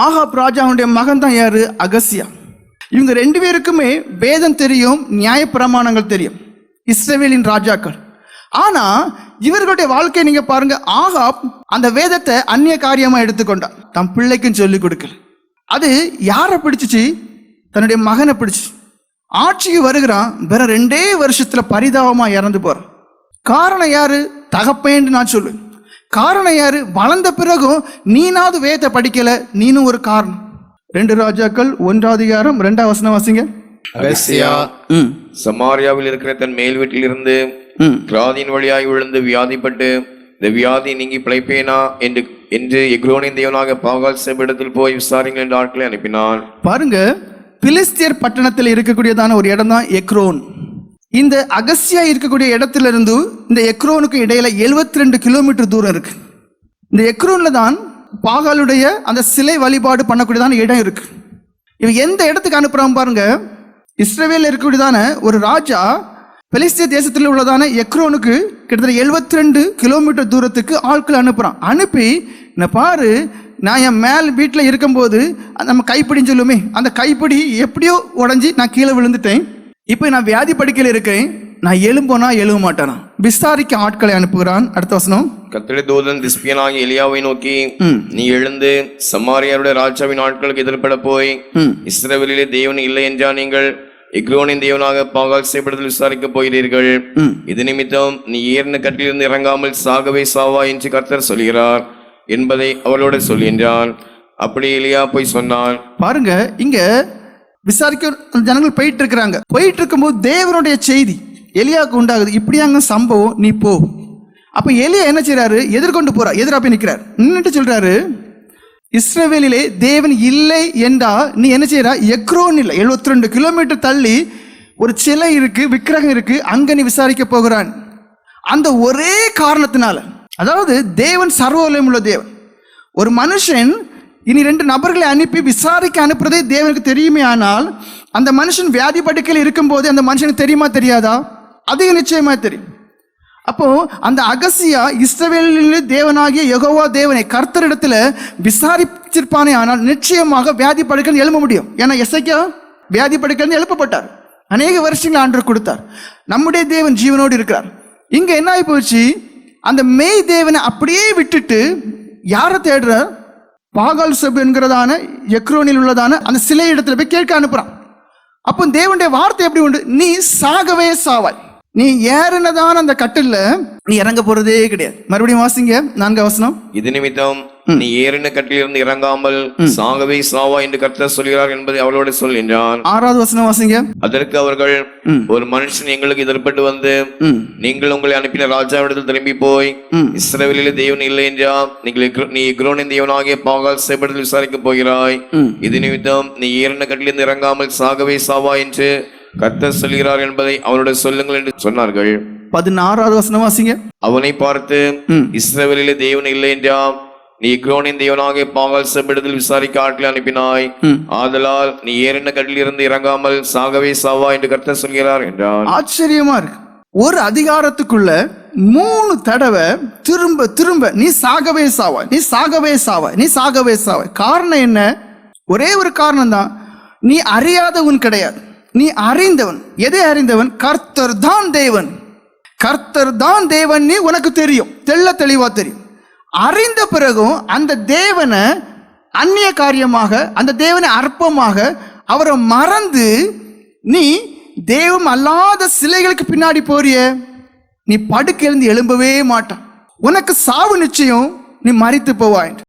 Ahab ராஜாவுடைய மகன் தான் யாரு? அகசியா. இவங்க ரெண்டு பேருக்குமே வேதம் தெரியும் நியாயப்பிரமாணங்கள் தெரியும். இஸ்ரேவேலின் ராஜாக்கள். ஆனா இவர்களுடைய வாழ்க்கையை நீங்க பாருங்க ஆகாப் அந்த வேதத்தை அந்நிய காரியமா எடுத்துக்கொண்டான். தன் பிள்ளைக்கும் சொல்லி கொடுக்கல. அது யாரை பிடிச்சிச்சு? தன்னுடைய மகனை பிடிச்சு ஆட்சிக்கு வருகிறான் வேற ரெண்டே வருஷத்துல பரிதாபமா இறந்து போறான். காரணம் யாரு? தகப்பேன்னு நான் சொல்லுவேன். காரணம் யாரு? வளர்ந்த பிறகும் நீனாவது வேதத்தை படிக்கல. நீனும் ஒரு காரணம். ரெண்டு ராஜாக்கள் ஒன்றாவது அதிகாரம் ரெண்டாவது வசனம் வாசிங்க. அகசியா சமாரியாவில் இருக்கிற தன் மேல் வீட்டிலிருந்து ம். கிராதின் வழியாய் விழுந்து வியாதிப்பட்டு இந்த வியாதி நீங்கி பிழைப்பேனா என்று என்று எக்ரோனின் தேவனாக பாகால் செபிடத்தில் போய் விசாரிங்கள் என்று ஆட்களை அனுப்பினான். பாருங்க பிலிஸ்தியர் பட்டணத்தில் இருக்கக்கூடியதான ஒரு இடம் தான் எக்ரோன். இந்த அகஸ்தியா இருக்கக்கூடிய இடத்துல இருந்து இந்த எக்ரோனுக்கு இடையில 72 ரெண்டு கிலோமீட்டர் தூரம் இருக்கு. இந்த எக்ரோன்ல தான் பாகாலுடைய அந்த சிலை வழிபாடு பண்ணக்கூடியதான இடம் இருக்கு. இவன் எந்த இடத்துக்கு அனுப்புறான் பாருங்க. இஸ்ரேவேல இருக்கக்கூடியதான ஒரு ராஜா பெலிஸ்திய தேசத்தில் உள்ளதான எக்ரோனுக்கு கிட்டத்தட்ட 72 ரெண்டு கிலோமீட்டர் தூரத்துக்கு ஆட்கள் அனுப்புறான். அனுப்பி நான் பாரு நான் என் மேல் வீட்டில் இருக்கும்போது நம்ம கைப்பிடின்னு சொல்லுமே அந்த கைப்பிடி எப்படியோ உடஞ்சி நான் கீழே விழுந்துட்டேன். இப்போ நான் வியாதி படுக்கையில் இருக்கேன் நான் எழும்போனா எழுவ மாட்டேனா? விசாரிக்க ஆட்களை அனுப்புகிறான். அடுத்த வசனம். கத்திரி தூதன் திஸ்பியனாகிய எலியாவை நோக்கி. நீ எழுந்து சமாரியாருடைய ராஜாவின் ஆட்களுக்கு எதிர்ப்பட போய் ம். இஸ்ரவேலிலே தேவன் இல்லை என்றா நீங்கள் எக்ரோனின் தேவனாக பாகால் செய்படத்தில் விசாரிக்கப் போகிறீர்கள். இது நிமித்தம் நீ ஏறின கட்டிலிருந்து இறங்காமல் சாகவே சாவா என்று கர்த்தர் சொல்கிறார். என்பதை அவளோட சொல் என்றான். அப்படி எலியா போய் சொன்னான். பாருங்க இங்க விசாரிக்க அந்த ஜனங்கள் போயிட்டு இருக்கிறாங்க போயிட்டு இருக்கும்போது தேவனுடைய செய்தி எலியாவுக்கு உண்டாகுது. இப்படியாங்க சம்பவம் நீ போ. அப்போ எலியா என்ன செய்கிறாரு எதிர்கொண்டு போறா. எதிராக போய் நிற்கிறார் நின்றுட்டு சொல்றாரு இஸ்ரேவேலிலே தேவன் இல்லை என்றா நீ என்ன செய்யறா எக்ரோன் இல்லை. 72 ரெண்டு கிலோமீட்டர் தள்ளி ஒரு சிலை இருக்கு விக்கிரகம் இருக்கு அங்க நீ விசாரிக்க போகிறான். அந்த ஒரே காரணத்தினால அதாவது தேவன் சர்வோலயம் உள்ள தேவன். ஒரு மனுஷன் இனி ரெண்டு நபர்களை அனுப்பி விசாரிக்க அனுப்புறதே தேவனுக்கு தெரியுமே ஆனால் அந்த மனுஷன் வியாதி படுக்கையில் இருக்கும்போது அந்த மனுஷனுக்கு தெரியுமா தெரியாதா? அதிக நிச்சயமா தெரியும். அப்போ அந்த அகசியா இஸ்ரவேலிலே தேவனாகிய யகோவா தேவனை கர்த்தரிடத்துல விசாரிச்சிருப்பானே ஆனால் நிச்சயமாக வியாதி படுக்கையில் எழும்ப முடியும். ஏன்னா எசைக்கா வியாதி படுக்கையில் எழுப்பப்பட்டார். அநேக வருஷங்கள் ஆண்டு கொடுத்தார். நம்முடைய தேவன் ஜீவனோடு இருக்கிறார். இங்க என்ன ஆகி போச்சு அந்த மெய் தேவனை அப்படியே விட்டுட்டு யாரை தேடுற? பாகால் சப் என்கிறதான எக்ரோனில் உள்ளதான அந்த சிலை இடத்துல போய் கேட்க அனுப்புறான். அப்போ தேவனுடைய வார்த்தை எப்படி உண்டு? நீ சாகவே சாவாய். நீ ஏறினதான அந்த கட்டில்ல நீ இறங்க போறதே கிடையாது. மறுபடியும் வாசிங்க நான்கு வசனம். இது நிமித்தம் நீ ஏறின கட்டிலிருந்து இறங்காமல் சாகவே சாவா என்று கர்த்தர் சொல்கிறார் என்பதை அவளோட சொல் என்றான். ஆறாவது வசனம் வாசிங்க. அதற்கு அவர்கள் ஒரு மனுஷன் எங்களுக்கு எதிர்ப்பட்டு வந்து நீங்கள் உங்களை அனுப்பின ராஜாவிடத்தில் திரும்பி போய் ம். இஸ்ரவேலிலே தேவன் இல்லை என்றா நீங்கள் நீ எக்ரோனின் தேவனாகிய பாகால் செய்படத்தில் விசாரிக்கப் போகிறாய். இது நிமித்தம் நீ ஏறின கட்டிலிருந்து இறங்காமல் சாகவே சாவா என்று கர்த்தர் சொல்கிறார் என்பதை அவனுடைய சொல்லுங்கள் என்று சொன்னார்கள். பதினாறாவது வசனம் வாசிங்க. அவனை பார்த்து ம். இஸ்ரவேலிலே தேவன் இல்லை என்றா நீ எக்ரோனின் தேவனாகிய பாகால் செப்பிடத்தில் விசாரிக்க ஆட்களை அனுப்பினாய். ஆதலால் நீ ஏறின கட்டிலிருந்து இறங்காமல் சாகவே சாவா என்று கர்த்தர் சொல்கிறார் என்றான். ஆச்சரியமா இருக்கு. ஒரு அதிகாரத்துக்குள்ள மூணு தடவை திரும்ப திரும்ப நீ சாகவே சாவாய் நீ சாகவே சாவாய் நீ சாகவே சாவாய். காரணம் என்ன? ஒரே ஒரு காரணம் தான் நீ அறியாதவன் கிடையாது. நீ அறிந்தவன். எதை அறிந்தவன்? கர்த்தர் தான் தேவன். கர்த்தர் தான் தேவன் நீ உனக்கு தெரியும். தெள்ள தெளிவாக தெரியும். அறிந்த பிறகும் அந்த தேவனை அந்நிய காரியமாக அந்த தேவனை அற்பமாக அவரை மறந்து நீ தெய்வம் அல்லாத சிலைகளுக்கு பின்னாடி போறிய. நீ படுக்கையிலிருந்து எழும்பவே மாட்டான். உனக்கு சாவு நிச்சயம் நீ மறித்து போவாய்.